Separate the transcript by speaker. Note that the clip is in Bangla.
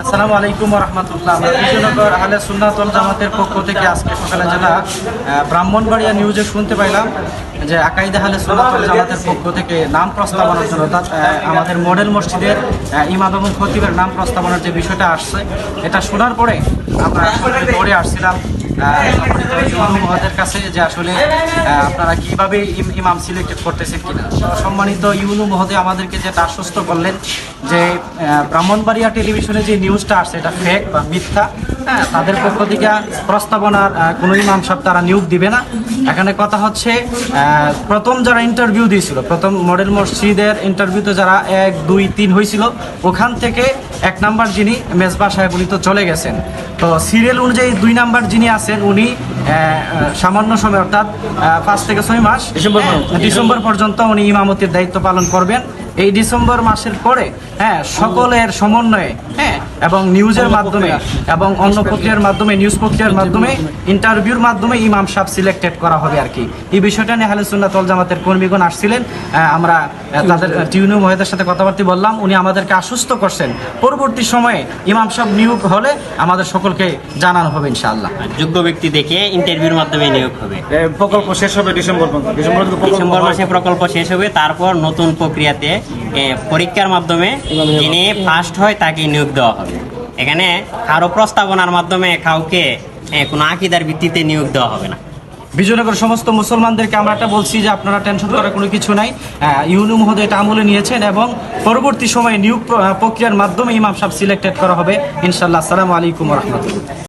Speaker 1: আসসালামু আলাইকুম রহমতুল্লাহ বিজয়নগর আহলে সুন্নাতল জামাতের পক্ষ থেকে আজকে সকালে যারা ব্রাহ্মণবাড়িয়া নিউজে শুনতে পাইলাম যে আকাইদে আহলে সুন্নাতল জামাতের পক্ষ থেকে নাম প্রস্তাবনার জন্য আমাদের মডেল মসজিদের ইমাম খতিবের নাম প্রস্তাবনার যে বিষয়টা আসছে, এটা শোনার পরে আমরা পরে আসছিলাম। সম্মানিত কাছে যে আসলে আপনারা কীভাবে ইম- ইমাম সিলেক্টেড করতেছেন কিনা। সম্মানিত ইউনু মহোদয় আমাদেরকে যেটা আশ্বস্ত করলেন যে ব্রাহ্মণবাড়িয়া টেলিভিশনে যে নিউজটা আসছে, এটা ফেক বা মিথ্যা হ্যাঁ তাদের পক্ষ থেকে প্রস্তাবনার কোনো ইমাম সাহেব তারা নিয়োগ দিবে না। এখানে কথা হচ্ছে প্রথম যারা ইন্টারভিউ দিয়েছিল প্রথম মডেল মসজিদের ইন্টারভিউতে যারা এক দুই তিন হয়েছিল ওখান থেকে এক নাম্বার যিনি মেজবা সাহেব উনি তো চলে গেছেন। তো সিরিয়াল অনুযায়ী দুই নাম্বার যিনি আছেন উনি সামান্য সময় অর্থাৎ পাঁচ থেকে ছয় মাস ডিসেম্বর ডিসেম্বর পর্যন্ত উনি ইমামতির দায়িত্ব পালন করবেন। এই ডিসেম্বর মাসের পরে হ্যাঁ সকলের সমন্বয়ে হ্যাঁ এবং নিউজের মাধ্যমে এবং অন্য প্রক্রিয়ার মাধ্যমে নিউজ প্রক্রিয়ার মাধ্যমে ইন্টারভিউর মাধ্যমে ইমাম সাহেব সিলেক্টেড করা হবে আর কি। এই বিষয়টা নিয়ে হালে সুন্নাতল জামাতের কর্মীগণ আসছিলেন। আমরা তাদের টিউনু মহিদের সাথে কথাবার্তা বললাম। উনি আমাদেরকে আশ্বস্ত করছেন পরবর্তী সময়ে ইমাম সাহেব নিয়োগ হলে আমাদের সকলকে জানানো হবে ইনশাআল্লাহ।
Speaker 2: যোগ্য ব্যক্তি দেখে ইন্টারভিউর মাধ্যমে নিয়োগ হবে।
Speaker 3: প্রকল্প শেষ হবে ডিসেম্বর পর্যন্ত। ডিসেম্বর।
Speaker 2: মাসে প্রকল্প শেষ হবে তারপর নতুন প্রক্রিয়াতে পরীক্ষার মাধ্যমে যিনি ফার্স্ট হয় তাকে নিয়োগ দেওয়া হবে। এখানে কারও প্রস্তাবনার মাধ্যমে কাউকে কোনো আকিদার ভিত্তিতে নিয়োগ দেওয়া হবে না।
Speaker 1: বিজয়নগর সমস্ত মুসলমানদেরকে আমরা একটা বলছি যে আপনারা টেনশন করার কোনো কিছু নাই। ইউনু মহোদয় এটা আমলে নিয়েছেন এবং পরবর্তী সময়ে নিয়োগ প্রক্রিয়ার মাধ্যমে ইমাম সাহেব সিলেক্টেড করা হবে। ইনশাল্লাহ আসসালামু আলাইকুম রহমতুল্লাহ।